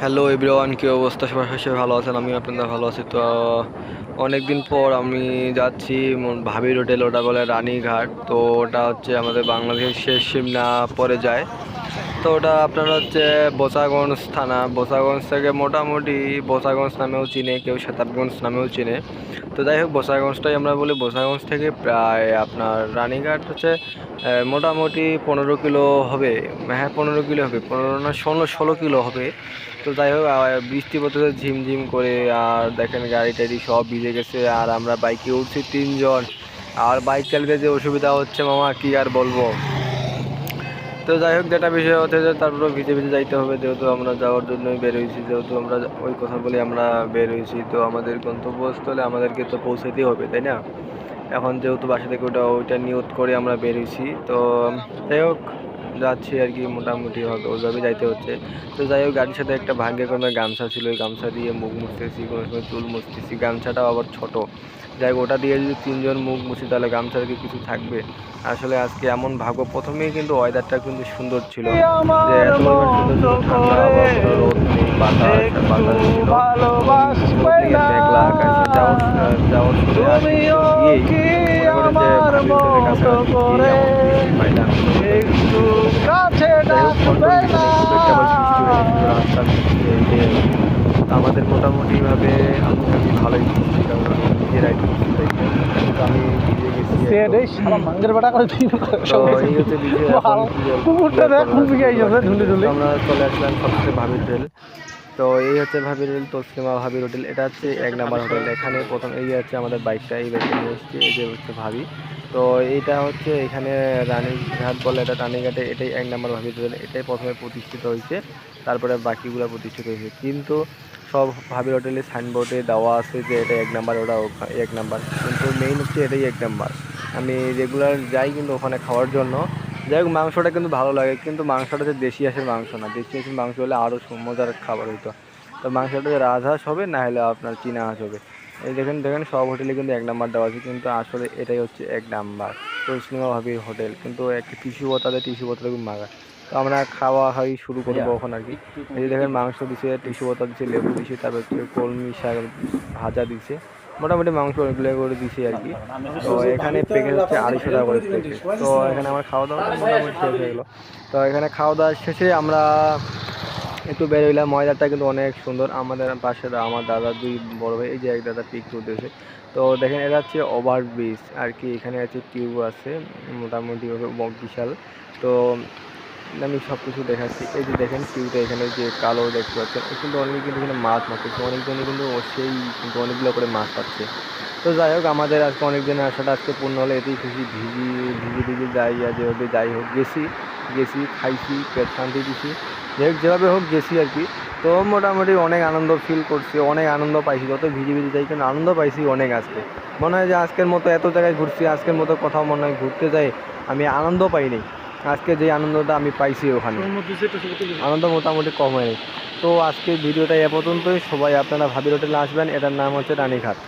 Hello everyone কী অবস্থা? সবাই সবাই ভালো আছেন? আমি আপনাদের ভালো আছি। তো অনেক দিন পর আমি যাচ্ছি ভাবির হোটেল ওটা বলে রানীঘাট। তো, ওটা হচ্ছে আমাদের বাংলাদেশের শেষ সীমনা পরে যায়। তো ওটা আপনার হচ্ছে বোসাগঞ্জ থানা। বোসাগঞ্জ থেকে মোটামুটি বোসাগঞ্জ নামেও চিনে, কেউ সেতাবগঞ্জ নামেও চিনে। তো যাই হোক, বোসাগঞ্জটাই আমরা বলি। বোসাগঞ্জ থেকে প্রায় আপনার রানীঘাট হচ্ছে মোটামুটি পনেরো কিলো হবে। হ্যাঁ পনেরো কিলো হবে। পনেরো না, ষোলো ষোলো কিলো হবে। তো যাই হোক বৃষ্টি পড়তেছে ঝিমঝিম করে, আর দেখেন গাড়ি টাড়ি সব ভিজে গেছে, আর আমরা বাইকে উঠছি তিনজন। আর বাইক চালাতে যে অসুবিধা হচ্ছে মামা, কি আর বলব? তো যাই হোক, যেটা বিষয় হতে যে তারপরে ভিজে ভিজে যাইতে হবে। যেহেতু আমরা যাওয়ার জন্যই বের হয়েছি, যেহেতু আমরা ওই কথা বলে আমরা বের হয়েছি, তো আমাদের গন্তব্যস্থলে আমাদেরকে তো পৌঁছাতেই হবে, তাই না? এখন যেহেতু বাসা থেকে ওটা, ওইটা নিয়ত করে আমরা বের হয়েছি, তো যাই হোক। যাচ্ছি আর কি মোটামুটি হবে ওইভাবে যাইতে হচ্ছে। তো যাই হোক, গাড়ির সাথে একটা ভাগ্যে কোনো গামছা ছিল, ওই গামছা দিয়ে মুখ মুছতেছি, কোনো সময় চুল মুছতেছি, গামছাটাও আবার ছোট। যাই হোক, ওটা দিয়ে যদি তিনজন মুখ মুছি, তাহলে গামছার কি কিছু থাকবে? আসলে আজকে এমন ভাগ্য, প্রথমেই কিন্তু ওয়েদারটা কিন্তু সুন্দর ছিল। যে এত সুন্দর আমাদের মোটামুটিভাবে আমি ভালোই করছি কারণ আমি নিজেরাই বুঝছি তাই আমি ভিজে গেছি আমরা চলে আসলাম সবচেয়ে ভাবির হোটেল তো এই হচ্ছে ভাবির হোটেল তসলিমা ভাবির হোটেল। এটা হচ্ছে এক নাম্বার হোটেল। এখানে প্রথম এই হচ্ছে আমাদের বাইকটা এই বাইকটা নিয়ে এসেছি এই যে হচ্ছে ভাবি। তো এইটা হচ্ছে এখানে রানীঘাট বলে এটা রানীঘাটে এটাই এক নাম্বার ভাবির হোটেল। এটাই প্রথমে প্রতিষ্ঠিত হয়েছে। তারপরে বাকিগুলো প্রতিষ্ঠিত হয়েছে। কিন্তু সব ভাবির হোটেলে সাইনবোর্ডে দেওয়া আছে যে এটা এক নাম্বার ওটা এক নাম্বার কিন্তু মেইন হচ্ছে এটাই এক নাম্বার আমি রেগুলার যাই কিন্তু ওখানে খাওয়ার জন্য। যাই হোক মাংসটা কিন্তু ভালো লাগে কিন্তু মাংসটা যে দেশি হাঁসের মাংস না। দেশি হাঁসের মাংস হলে আরও মজার খাবার হতো তো মাংসটা যে রাজহাঁস হবে না হলে আপনার চীনা হাঁস হবে। এই দেখেন দেখেন সব হোটেলে কিন্তু এক নাম্বার দেওয়া আছে কিন্তু আসলে এটাই হচ্ছে এক নাম্বার। ভাবির হোটেল কিন্তু একটা টিস্যু বোতাতে টিস্যু বোতলে খুব মাগা তো আমরা খাওয়া হয় শুরু করব এখন আর কি। এই দেখেন মাংস দিছে টিস্যু বোতল দিছে লেবু দিছে তারপর হচ্ছে কলমি শাক ভাজা দিছে। মোটামুটি মাংস অনেকগুলো করে দিছি আর কি। তো এখানে প্যাকেজ হচ্ছে আড়াইশো টাকা করে প্যাকেজ তো এখানে আমার খাওয়া দাওয়া মোটামুটি শেষ হয়ে গেলো। তো এখানে খাওয়া দাওয়া শেষে আমরা একটু বের হইলাম। ময়দারটা কিন্তু অনেক সুন্দর। আমাদের পাশে আমার দাদা, দুই বড় ভাই, এই যে এক দাদা পিক তুলতেছে তো দেখেন, এটা হচ্ছে ওভার ব্রিজ আর কি। এখানে আছে টিউব আছে, মোটামুটি বিশাল। তো আমি সব কিছু দেখাচ্ছি। এই যে দেখেন টিউবটা এখানে যে কালো দেখতে পাচ্ছেন কিন্তু অনেকে কিন্তু এখানে মাছ মারতেছে। অনেকজনই কিন্তু সেই কিন্তু অনেকগুলো করে মাছ পাচ্ছে। তো যাই হোক, আমাদের আজকে অনেক দিনের আশাটা আজকে পূর্ণ হলে। এতেই খুশি, ভিজি ভিজি ভিজি, যাই আর যেভাবে যাই হোক, গেছি গেছি, খাইছি, পেট শান্তি দিছি। যাই হোক, যেভাবে হোক গেছি আর কি। তো মোটামুটি অনেক আনন্দ ফিল করছি, অনেক আনন্দ পাইছি। যত ভিজি ভিজি যাই কিন্তু আনন্দ পাইছি অনেক আজকে। মনে হয় যে আজকের মতো এত জায়গায় ঘুরছি, আজকের মতো কোথাও মনে হয় ঘুরতে যাই, আমি আনন্দ পাইনি। আজকে যে আনন্দটা আমি পাইছি ওখানে। আনন্দ মোটামুটি কম হয়নি। তো আজকে ভিডিওটা এ পর্যন্তই। সবাই আপনারা ভাবির হোটেলে আসবেন, এটার নাম হচ্ছে রানীঘাট।